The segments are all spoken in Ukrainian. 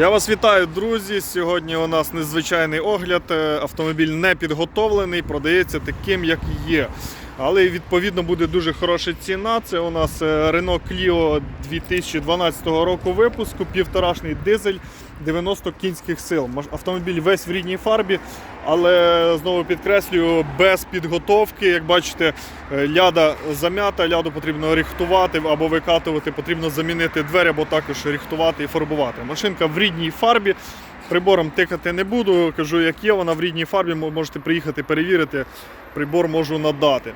Я вас вітаю, друзі. Сьогодні у нас незвичайний огляд. Е, Автомобіль не підготовлений, продається таким, як є. Але відповідно буде дуже хороша ціна. Це у нас е, Renault Clio 2012 року випуску, півторашний дизель 90 кінських сил. Автомобіль весь в рідній фарбі, але знову підкреслюю, без підготовки. Як бачите, е, ляда зам'ята, ляду потрібно рихтувати або викатувати, потрібно замінити двері, або також рихтувати і фарбувати. Машинка в рідній фарбі. Прибором тикати не буду, кажу, як є, вона в рідній фарбі, можете приїхати перевірити, прибор можу надати.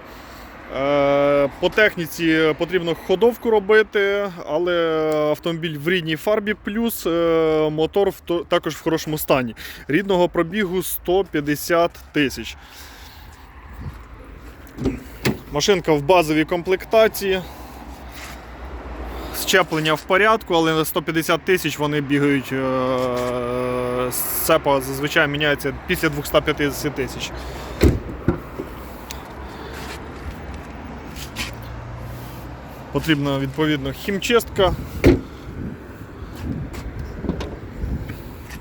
Е, По техніці потрібно ходовку робити, але автомобіль в рідній фарбі, плюс е, мотор також в хорошому стані. Рідного пробігу 150 тисяч. Машинка в базовій комплектації. Щеплення в порядку, але на 150 тисяч вони бігають. е, Сцепа зазвичай міняється після 250 тисяч. Потрібна відповідно хімчистка.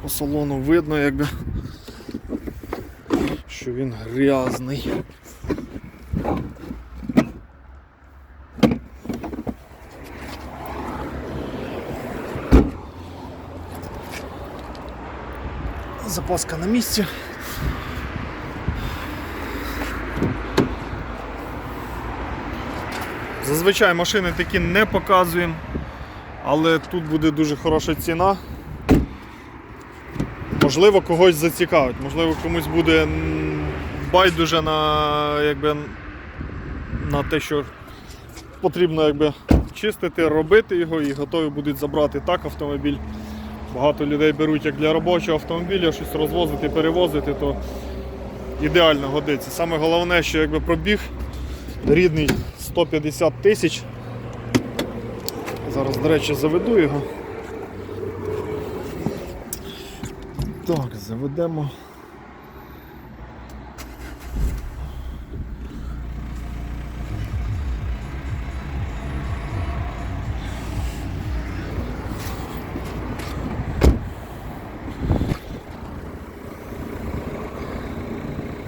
По салону видно, якби, що він грязний. Запаска на місці. Зазвичай машини такі не показуємо, але тут буде дуже хороша ціна. Можливо, когось зацікавить, можливо, комусь буде байдуже на, якби, на те, що потрібно якби, чистити, робити його і готові будуть забрати так автомобіль. Багато людей беруть як для робочого автомобіля, щось розвозити, перевозити, то ідеально годиться. Саме головне, що якби пробіг рідний 150 тисяч. Зараз, до речі, заведу його. Так, заведемо.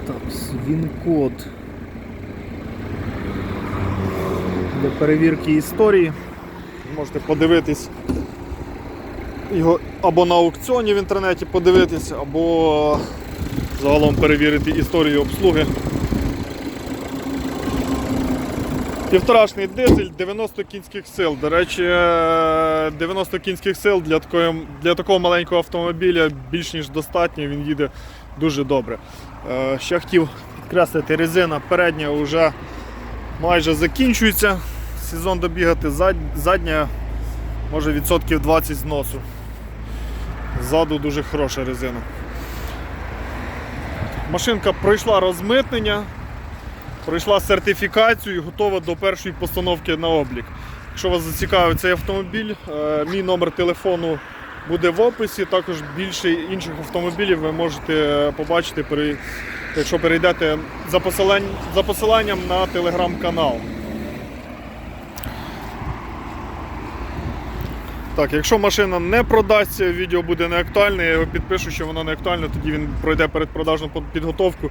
Так, він-код для перевірки історії. Можете подивитись його або на аукціоні в інтернеті подивитись, або загалом перевірити історію обслуги. Півторашний дизель 90 кінських сил. До речі, е, 90 кінських сил для, такої, для такого маленького автомобіля більш ніж достатньо, він їде дуже добре. Е, Ще хотів підкреслити, резина передня вже майже закінчується. Сезон добігати задня, може відсотків 20 зносу. Ззаду дуже хороша резина. Машинка пройшла розмитнення, пройшла сертифікацію і готова до першої постановки на облік. Якщо вас зацікавить цей автомобіль, е, мій номер телефону буде в описі. Також більше інших автомобілів ви можете е, побачити, пере- якщо перейдете за, посилань- за посиланням на телеграм-канал. Так, якщо машина не продасться, відео буде не актуальне, я його підпишу, що воно не актуальне, тоді він пройде передпродажну підготовку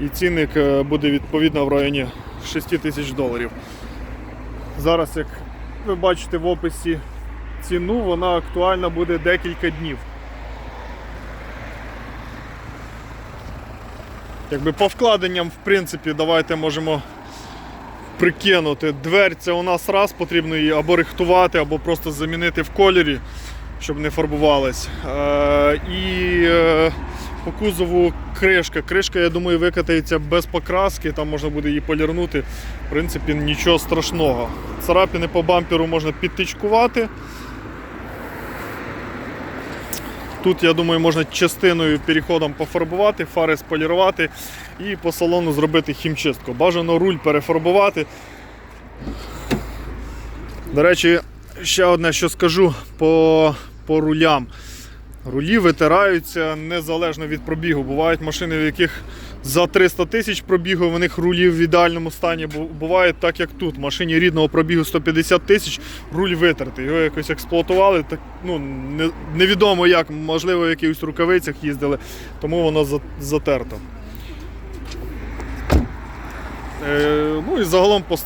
і цінник е, буде відповідно в районі 6 тисяч доларів. Зараз, як ви бачите в описі ціну, вона актуальна буде декілька днів. Якби по вкладенням, в принципі, давайте можемо прикинути. Дверця у нас раз потрібно її або рихтувати, або просто замінити в кольорі, щоб не фарбувалась. Е, і е, по кузову кришка. Кришка, я думаю, викатається без покраски, там можна буде її полірнути. В принципі, нічого страшного. Царапини по бамперу можна підтичкувати. Тут, я думаю, можна частиною переходом пофарбувати, фари сполірувати і по салону зробити хімчистку. Бажано руль перефарбувати. До речі, ще одне, що скажу по, по рулям. Рулі витираються незалежно від пробігу. Бувають машини, в яких за 300 тисяч пробігу. В них рулі в ідеальному стані буває так, як тут. В машині рідного пробігу 150 тисяч, руль витертий. Його якось експлуатували. Так, ну, не, невідомо як, можливо, в якихось рукавицях їздили, тому воно затерто. Е, ну і загалом по,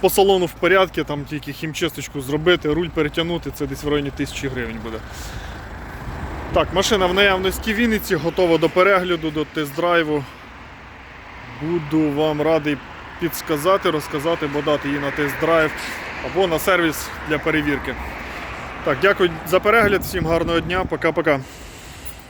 по салону в порядку, там тільки хімчисточку зробити, руль перетягнути, це десь в районі 1000 гривень буде. Так, машина в наявності Вінниці, готова до перегляду, до тест-драйву. Буду вам радий підсказати, розказати, бо дати її на тест-драйв або на сервіс для перевірки. Так, дякую за перегляд, всім гарного дня, пока-пока.